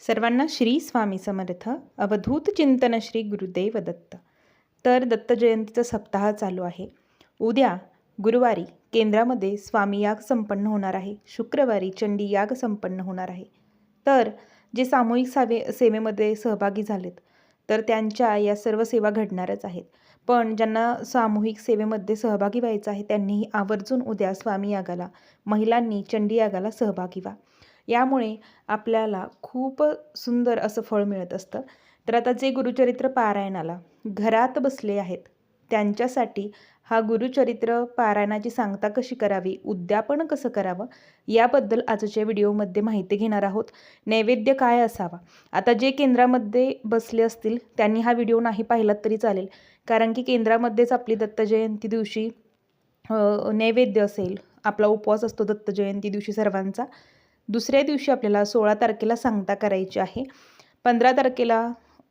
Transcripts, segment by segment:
सर्वांना श्री स्वामी समर्थ अवधूत चिंतन श्री गुरुदेव दत्त. तर दत्त जयंतीचा सप्ताह चालू आहे. उद्या गुरुवारी केंद्रामध्ये स्वामी याग संपन्न होणार आहे. शुक्रवारी चंडी याग संपन्न होणार आहे. तर जे सामूहिक सावे सेवेमध्ये सहभागी झालेत तर त्यांच्या या सर्व सेवा घडणारच आहेत. पण ज्यांना सामूहिक सेवेमध्ये सहभागी व्हायचं आहे त्यांनीही आवर्जून उद्या स्वामी यागाला महिलांनी चंडी यागाला सहभागी व्हा. यामुळे आपल्याला खूप सुंदर असं फळ मिळत असतं. तर आता जे गुरुचरित्र पारायणाला घरात बसले आहेत त्यांच्यासाठी हा गुरुचरित्र पारायणाची सांगता कशी करावी उद्यापन कसं करावं याबद्दल आजच्या व्हिडिओमध्ये माहिती घेणार आहोत. नैवेद्य काय असावा? आता जे केंद्रामध्ये बसले असतील त्यांनी हा व्हिडिओ नाही पाहिलात तरी चालेल. कारण की केंद्रामध्येच आपली दत्त जयंती दिवशी नैवेद्य असेल आपला उपवास असतो दत्त जयंती दिवशी सर्वांचा. दुसऱ्या दिवशी आपल्याला सोळा तारखेला सांगता करायची आहे. पंधरा तारखेला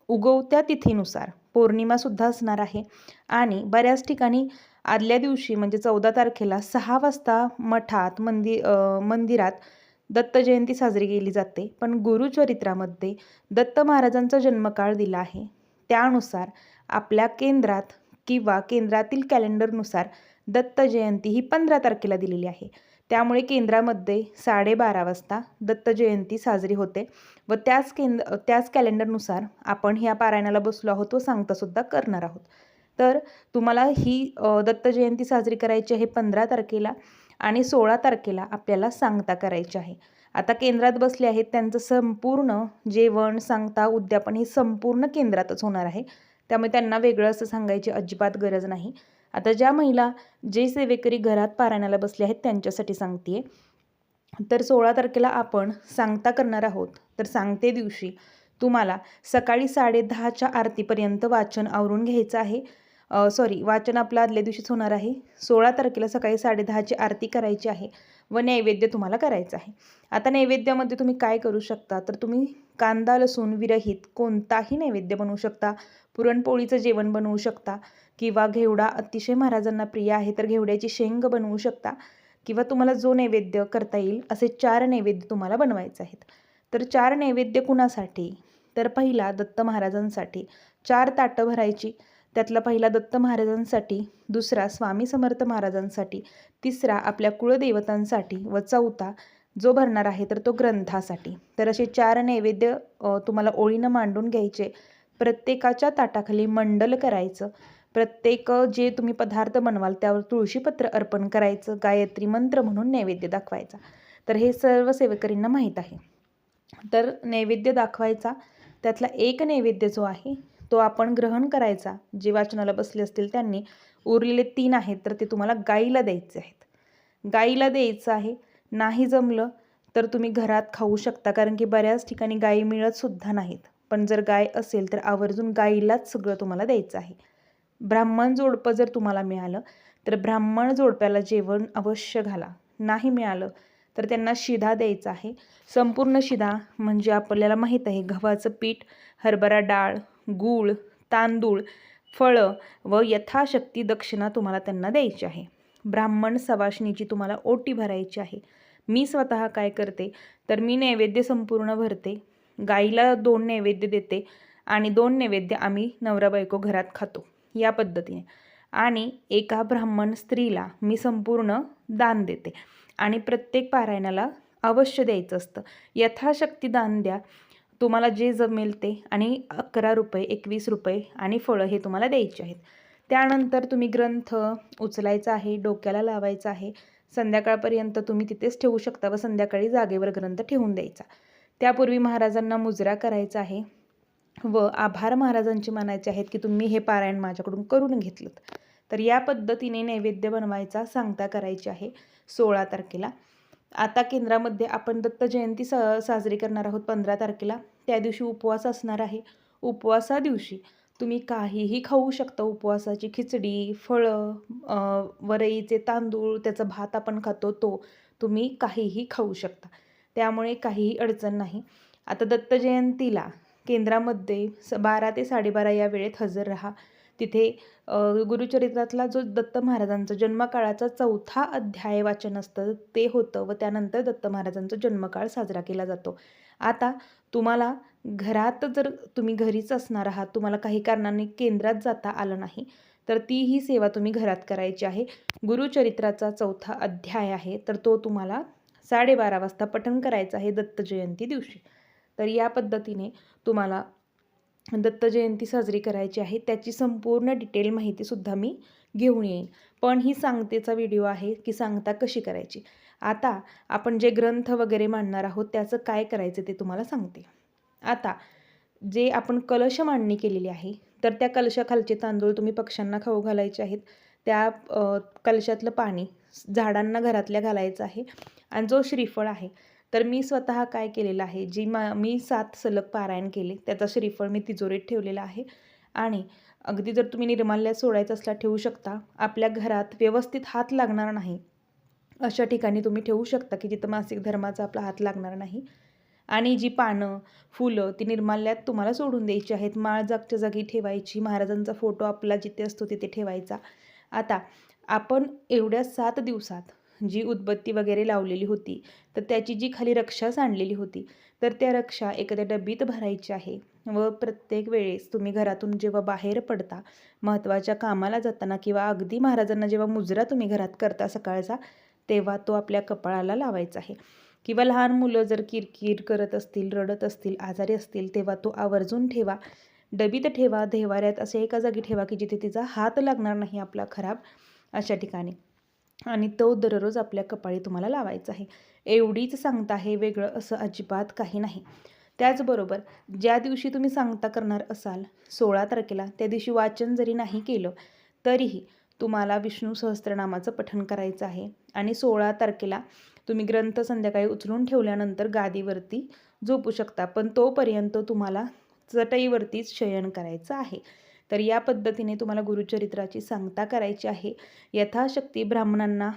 उगवत्या तिथीनुसार पौर्णिमासुद्धा असणार आहे. आणि बऱ्याच ठिकाणी आदल्या दिवशी म्हणजे चौदा तारखेला सहा वाजता मठात मंदि मंदिरात दत्त जयंती साजरी केली जाते. पण गुरुचरित्रामध्ये दत्त महाराजांचा जन्मकाळ दिला आहे. त्यानुसार आपल्या केंद्रात किंवा केंद्रातील कॅलेंडरनुसार दत्त जयंती ही पंधरा तारखेला दिलेली आहे. त्यामुळे केंद्रामध्ये साडेबारा वाजता दत्त जयंती साजरी होते व त्याच केंद्र त्याच कॅलेंडरनुसार आपण ह्या पारायणाला बसलो आहोत व सांगतासुद्धा करणार आहोत. तर तुम्हाला ही दत्त जयंती साजरी करायची आहे पंधरा तारखेला आणि सोळा तारखेला आपल्याला सांगता करायची आहे. आता केंद्रात बसले आहेत त्यांचं संपूर्ण जेवण सांगता उद्यापन हे संपूर्ण केंद्रातच होणार आहे. त्यामुळे त्यांना वेगळं असं सांगायची अजिबात गरज नाही. आता ज्या महिला जे सेवेकरी घरात पारायणाला बसले आहेत त्यांच्यासाठी सांगते तर सोळा तारखेला आपण सांगता करणार आहोत. तर सांगते दिवशी तुम्हाला सकाळी साडे दहाच्या आरतीपर्यंत वाचन आवरून घ्यायचं आहे. सॉरी वाचन आपलं आदल्या दिवशीच होणार आहे. सोळा तारखेला सकाळी साडे दहाची आरती करायची आहे व नैवेद्य तुम्हाला करायचं आहे. आता नैवेद्यामध्ये तुम्ही काय करू शकता? तर तुम्ही कांदा लसूण विरहित कोणताही नैवेद्य बनवू शकता. पुरणपोळीचं जेवण बनवू शकता. किंवा घेवडा अतिशय महाराजांना प्रिय आहे तर घेवड्याची शेंग बनवू शकता. किंवा तुम्हाला जो नैवेद्य करता येईल असे चार नैवेद्य तुम्हाला बनवायचे आहेत. तर चार नैवेद्य कुणासाठी? तर पहिला दत्त महाराजांसाठी. चार ताटं भरायची. त्यातला पहिला दत्त महाराजांसाठी दुसरा स्वामी समर्थ महाराजांसाठी तिसरा आपल्या कुळदेवतांसाठी व चौथा जो भरणार आहे तर तो ग्रंथासाठी. तर असे चार नैवेद्य तुम्हाला ओळीनं मांडून घ्यायचे. प्रत्येकाच्या ताटाखाली मंडल करायचं. प्रत्येक जे तुम्ही पदार्थ बनवाल त्यावर तुळशीपत्र अर्पण करायचं गायत्री मंत्र म्हणून नैवेद्य दाखवायचा. तर हे सर्व सेवेकरींना माहीत आहे. तर नैवेद्य दाखवायचा. त्यातला एक नैवेद्य जो आहे तो आपण ग्रहण करायचा. जे वाचनाला बसले असतील त्यांनी उरलेले तीन आहेत तर ते तुम्हाला गाईला द्यायचे आहेत. गाईला द्यायचं आहे. नाही जमलं तर तुम्ही घरात खाऊ शकता कारण की बऱ्याच ठिकाणी गाई मिळतसुद्धा नाहीत. पण जर गाय असेल तर आवर्जून गाईलाच सगळं तुम्हाला द्यायचं आहे. ब्राह्मण जोडपं जर तुम्हाला मिळालं तर ब्राह्मण जोडप्याला जेवण अवश्य घाला. नाही मिळालं तर त्यांना शिधा द्यायचा आहे. संपूर्ण शिधा म्हणजे आपल्याला माहीत आहे गव्हाचं पीठ हरभरा डाळ गूळ तांदूळ फळं व यथाशक्ती दक्षिणा तुम्हाला त्यांना द्यायची आहे. ब्राह्मण सवाशणीची तुम्हाला ओटी भरायची आहे. मी स्वतः काय करते? तर मी नैवेद्य संपूर्ण भरते. गाईला दोन नैवेद्य देते आणि दोन नैवेद्य आम्ही नवरा बायको घरात खातो या पद्धतीने. आणि एका ब्राह्मण स्त्रीला मी संपूर्ण दान देते आणि प्रत्येक पारायणाला अवश्य द्यायचं असतं. यथाशक्ती दान द्या. तुम्हाला जे जमेल ते आणि अकरा रुपये एकवीस रुपये आणि फळं हे तुम्हाला द्यायचे आहेत. त्यानंतर तुम्ही ग्रंथ उचलायचा आहे डोक्याला लावायचा आहे. संध्याकाळपर्यंत तुम्ही तिथेच ठेवू शकता व संध्याकाळी जागेवर ग्रंथ ठेवून द्यायचा. त्यापूर्वी महाराजांना मुजरा करायचा आहे व आभार महाराजांचे मानायचे आहेत की तुम्ही हे पारायण माझ्याकडून करून घेतलं तर या पद्धतीने नैवेद्य बनवायचा सांगता करायची आहे सोळा तारखेला. आता केंद्रामध्ये आपण दत्त जयंती स साजरी करणार आहोत पंधरा तारखेला. त्या दिवशी उपवास असणार आहे. उपवासा दिवशी तुम्ही काहीही खाऊ शकता उपवासाची. खिचडी फळं वरईचे तांदूळ त्याचा भात आपण खातो तो तुम्ही काहीही खाऊ शकता. त्यामुळे काहीही अडचण नाही. आता दत्त जयंतीला केंद्रामध्ये स बारा ते साडेबारा या वेळेत हजर राहा. तिथे गुरुचरित्रातला जो दत्त महाराजांचा जन्मकाळाचा चौथा अध्याय वाचन असतं ते होतं व त्यानंतर दत्त महाराजांचा जन्मकाळ साजरा केला जातो. आता तुम्हाला घरात जर तुम्ही घरीच असणार आहात तुम्हाला काही कारणाने केंद्रात जाता आलं नाही तर ती ही सेवा तुम्ही घरात करायची आहे. गुरुचरित्राचा चौथा अध्याय आहे तर तो तुम्हाला साडेबारा वाजता पठण करायचं आहे दत्त जयंती दिवशी. तर या पद्धतीने तुम्हाला दत्त जयंती साजरी करायची आहे त्याची संपूर्ण डिटेल माहितीसुद्धा मी घेऊन येईन. पण ही सांगतेचा व्हिडिओ आहे की सांगता कशी करायची? आता आपण जे ग्रंथ वगैरे मांडणार आहोत त्याचं काय करायचं ते तुम्हाला सांगते. आता जे आपण कलश मांडणी केलेली आहे तर त्या कलशाखालचे तांदूळ तुम्ही पक्ष्यांना खाऊ घालायचे आहेत. त्या कलशातलं पाणी झाडांना घरातल्या घालायचं आहे. आणि जो श्रीफळ आहे तर मी स्वतः काय केलेलं आहे जी मा मी सात सलग पारायण केले त्याचा श्रीफळ मी तिजोरीत ठेवलेला आहे. आणि अगदी जर तुम्ही निर्माल्यात सोडायचं असला ठेवू शकता आपल्या घरात व्यवस्थित हात लागणार नाही अशा ठिकाणी तुम्ही ठेवू शकता की जिथं मासिक धर्माचा आपला हात लागणार नाही. आणि जी पानं फुलं ती निर्माल्यात तुम्हाला सोडून द्यायची आहेत. माळ जागच्या जागी ठेवायची महाराजांचा फोटो आपला जिथे असतो तिथे ठेवायचा. आता आपण एवढ्या सात दिवसात जी उदबत्ती वगैरे लावलेली होती तर त्याची जी खाली रक्षा सांडलेली होती तर त्या रक्षा एखाद्या डबीत भरायची आहे व प्रत्येक वेळेस तुम्ही घरातून जेव्हा बाहेर पडता महत्त्वाच्या कामाला जाताना किंवा अगदी महाराजांना जेव्हा मुजरा तुम्ही घरात करता सकाळचा तेव्हा तो आपल्या कपाळाला लावायचा आहे. किंवा लहान मुलं जर किरकिर करत असतील रडत असतील आजारी असतील तेव्हा तो आवर्जून ठेवा. डबीत ठेवा देवाऱ्यात असे एका जागी ठेवा की जिथे तिचा हात लागणार नाही आपला खराब अशा ठिकाणी. आणि तो दररोज आपल्या कपाळी तुम्हाला लावायचा आहे. एवढीच सांगता आहे वेगळं असं अजिबात काही नाही. त्याचबरोबर ज्या दिवशी तुम्ही सांगता करणार असाल सोळा तारखेला त्या दिवशी वाचन जरी नाही केलं तरीही तुम्हाला विष्णू सहस्त्रनामाचं पठण करायचं आहे. आणि सोळा तारखेला तुम्ही ग्रंथ संध्याकाळी उचलून ठेवल्यानंतर गादीवरती झोपू शकता पण तोपर्यंत तुम्हाला चटईवरतीच शयन करायचं आहे. तर या पद्धतीने तुम्हाला गुरुचरित्राची सांगता करायची आहे. यथाशक्ती ब्राह्मणांना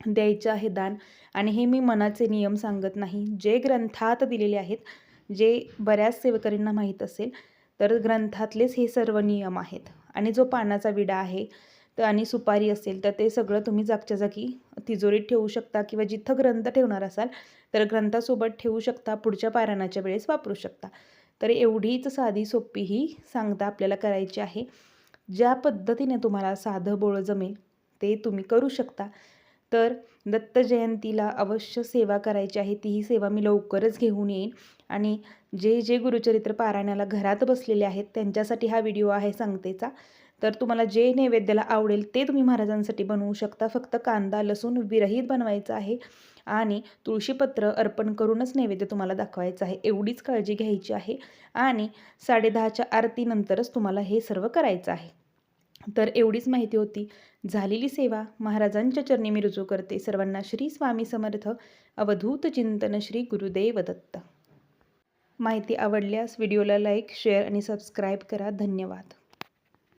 द्यायचं आहे दान. आणि हे मी मनाचे नियम सांगत नाही. जे ग्रंथात दिलेले आहेत जे बऱ्याच सेवकरींना माहीत असेल तर ग्रंथातलेच हे सर्व नियम आहेत. आणि जो पानाचा विडा आहे तर आणि सुपारी असेल तर ते सगळं तुम्ही जागच्या जागी तिजोरीत ठेवू शकता किंवा जिथं ग्रंथ ठेवणार असाल तर ग्रंथासोबत ठेवू शकता पुढच्या पारायणाच्या वेळेस वापरू शकता. तर एवढीच साधी सोपी ही सांगता आपल्याला करायची आहे. ज्या पद्धतीने तुम्हाला साधं बोळं जमेल ते तुम्ही करू शकता. तर दत्त जयंतीला अवश्य सेवा करायची आहे. तीही सेवा मी लवकरच घेऊन येईन. आणि जे जे गुरुचरित्र पारायणाला घरात बसलेले आहेत त्यांच्यासाठी हा व्हिडिओ आहे सांगतेचा. तर तुम्हाला जे नैवेद्याला आवडेल ते तुम्ही महाराजांसाठी बनवू शकता. फक्त कांदा लसूण विरहित बनवायचं आहे आणि तुळशीपत्र अर्पण करूनच नैवेद्य तुम्हाला दाखवायचं आहे. एवढीच काळजी घ्यायची आहे आणि साडेदहाच्या आरतीनंतरच तुम्हाला हे सर्व करायचं आहे. तर एवढीच माहिती होती. झालेली सेवा महाराजांच्या चरणी मी रुजू करते. सर्वांना श्री स्वामी समर्थ. अवधूत चिंतन श्री गुरुदेव दत्त माहिती आवडल्यास व्हिडिओला लाईक शेअर आणि सबस्क्राईब करा. धन्यवाद.